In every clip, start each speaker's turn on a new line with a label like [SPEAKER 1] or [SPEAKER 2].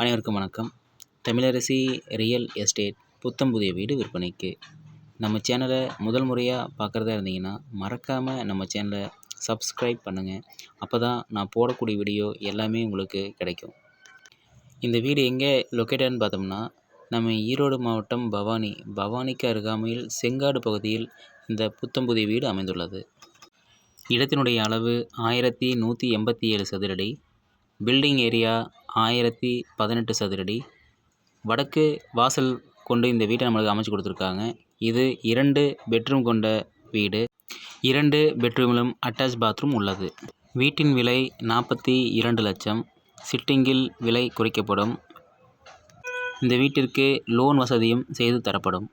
[SPEAKER 1] அனைவருக்கும் வணக்கம். Tamilarasi real estate புத்தம் புதிய வீடு விற்பனைக்கு. நம்ம சேனலை முதல் முறையாக பார்க்குறதா இருந்தீங்கன்னா மறக்காமல் நம்ம சேனலை சப்ஸ்கிரைப் பண்ணுங்கள் அப்போ தான் நான் போடக்கூடிய வீடியோ எல்லாமே உங்களுக்கு கிடைக்கும். இந்த வீடு எங்கே லொக்கேட்டட்னு பார்த்தோம்னா நம்ம ஈரோடு மாவட்டம் பவானி. பவானிக்கு அருகாமையில் செங்காடு பகுதியில் இந்த புத்தம்புதிய வீடு அமைந்துள்ளது. இடத்தினுடைய அளவு ஆயிரத்தி நூற்றி எண்பத்தி ஏழு சதுரடி. பில்டிங் ஏரியா ஆயிரத்தி பதினெட்டு சதுரடி. வடக்கு வாசல் கொண்டு இந்த வீட்டை நம்மளுக்கு அமைச்சு கொடுத்துருக்காங்க. இது இரண்டு பெட்ரூம் கொண்ட வீடு. இரண்டு பெட்ரூமிலும் அட்டாச் பாத்ரூம் உள்ளது. வீட்டின் விலை நாற்பத்தி இரண்டு லட்சம். சிட்டிங்கில் விலை குறைக்கப்படும். இந்த வீட்டிற்கு லோன் வசதியும் செய்து தரப்படும்.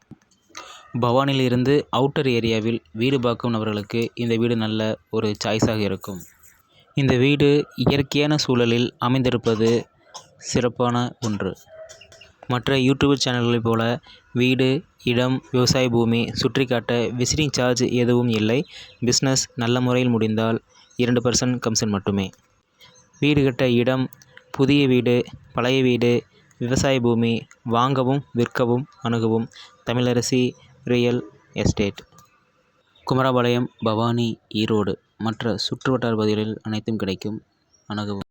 [SPEAKER 1] பவானியிலிருந்து அவுட்டர் ஏரியாவில் வீடு பார்க்கும் நபர்களுக்கு இந்த வீடு நல்ல ஒரு சாய்ஸாக இருக்கும். இந்த வீடு இயற்கையான சூழலில் அமைந்திருப்பது சிறப்பான ஒன்று. மற்ற யூடியூப் சேனல்களைப் போல வீடு இடம் விவசாய பூமி சுற்றி காட்ட விசிட்டிங் சார்ஜ் எதுவும் இல்லை. பிஸ்னஸ் நல்ல முறையில் முடிந்தால் இரண்டு பர்சன்ட் கமிஷன் மட்டுமே. வீடு கட்ட இடம் புதிய வீடு பழைய வீடு விவசாய பூமி வாங்கவும் விற்கவும் அணுகவும் தமிழரசி ரியல் எஸ்டேட். குமரபாளையம் பவானி ஈரோடு. மற்ற சுற்றுவட்டார பகுதிகளில் அனைத்தும் கிடைக்கும். அணுகவும்.